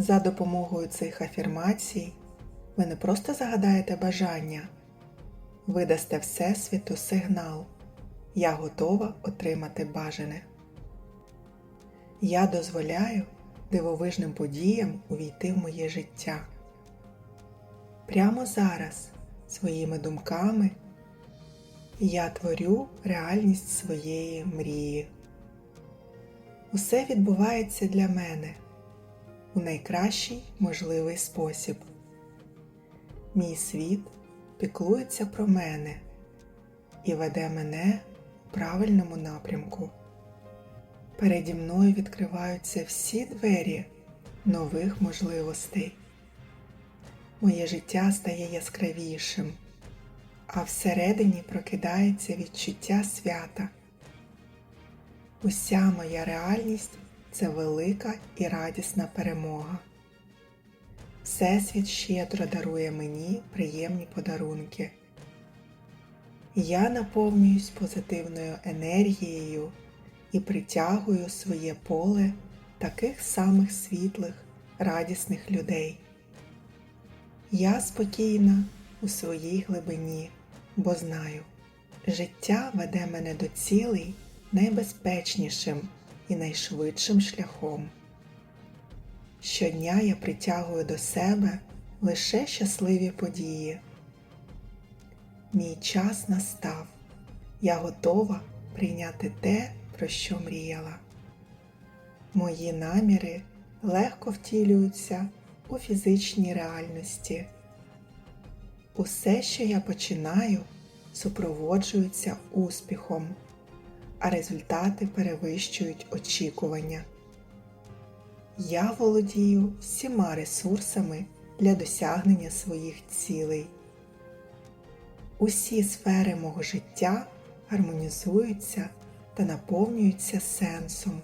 За допомогою цих афірмацій ви не просто загадаєте бажання, ви дасте Всесвіту сигнал Я готова отримати бажане. Я дозволяю дивовижним подіям увійти в моє життя. Прямо зараз своїми думками я творю реальність своєї мрії. Усе відбувається для мене у найкращий можливий спосіб. Мій світ піклується про мене і веде мене у правильному напрямку. Переді мною відкриваються всі двері нових можливостей. Моє життя стає яскравішим, а всередині прокидається відчуття свята. Уся моя реальність це велика і радісна перемога. Всесвіт щедро дарує мені приємні подарунки. Я наповнююсь позитивною енергією і притягую своє поле таких самих світлих, радісних людей. Я спокійна у своїй глибині, бо знаю, життя веде мене до цілей найбезпечнішим і найшвидшим шляхом. Щодня я притягую до себе лише щасливі події. Мій час настав. Я готова прийняти те, про що мріяла. Мої наміри легко втілюються у фізичній реальності. Усе, що я починаю, супроводжується успіхом, а результати перевищують очікування. Я володію всіма ресурсами для досягнення своїх цілей. Усі сфери мого життя гармонізуються та наповнюються сенсом.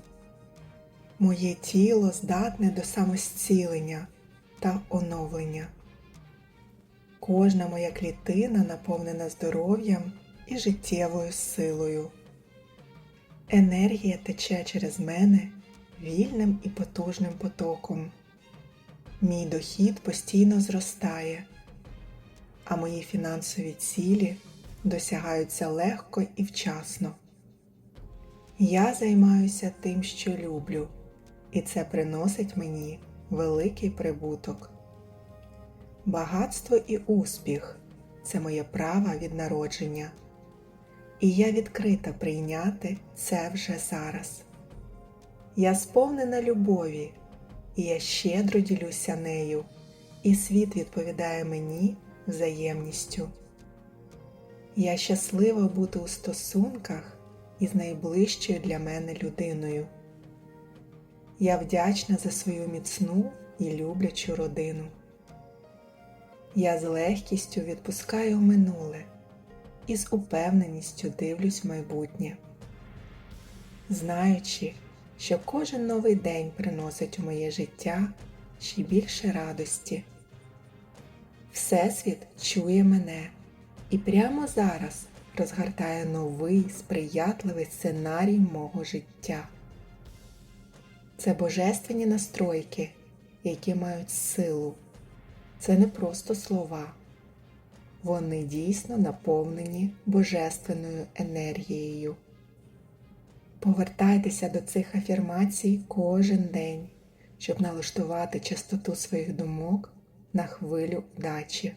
Моє тіло здатне до самозцілення та оновлення. Кожна моя клітина наповнена здоров'ям і життєвою силою. Енергія тече через мене вільним і потужним потоком. Мій дохід постійно зростає, а мої фінансові цілі досягаються легко і вчасно. Я займаюся тим, що люблю, і це приносить мені великий прибуток. Багатство і успіх це моє право від народження, і я відкрита прийняти це вже зараз. Я сповнена любові, і я щедро ділюся нею, і світ відповідає мені взаємністю. Я щаслива бути у стосунках із найближчою для мене людиною. Я вдячна за свою міцну і люблячу родину. Я з легкістю відпускаю минуле і з упевненістю дивлюсь в майбутнє, знаючи, що кожен новий день приносить у моє життя ще більше радості. Всесвіт чує мене і прямо зараз розгортає новий сприятливий сценарій мого життя. Це божественні настройки, які мають силу. Це не просто слова. Вони дійсно наповнені божественною енергією. Повертайтеся до цих афірмацій кожен день, щоб налаштувати частоту своїх думок на хвилю удачі.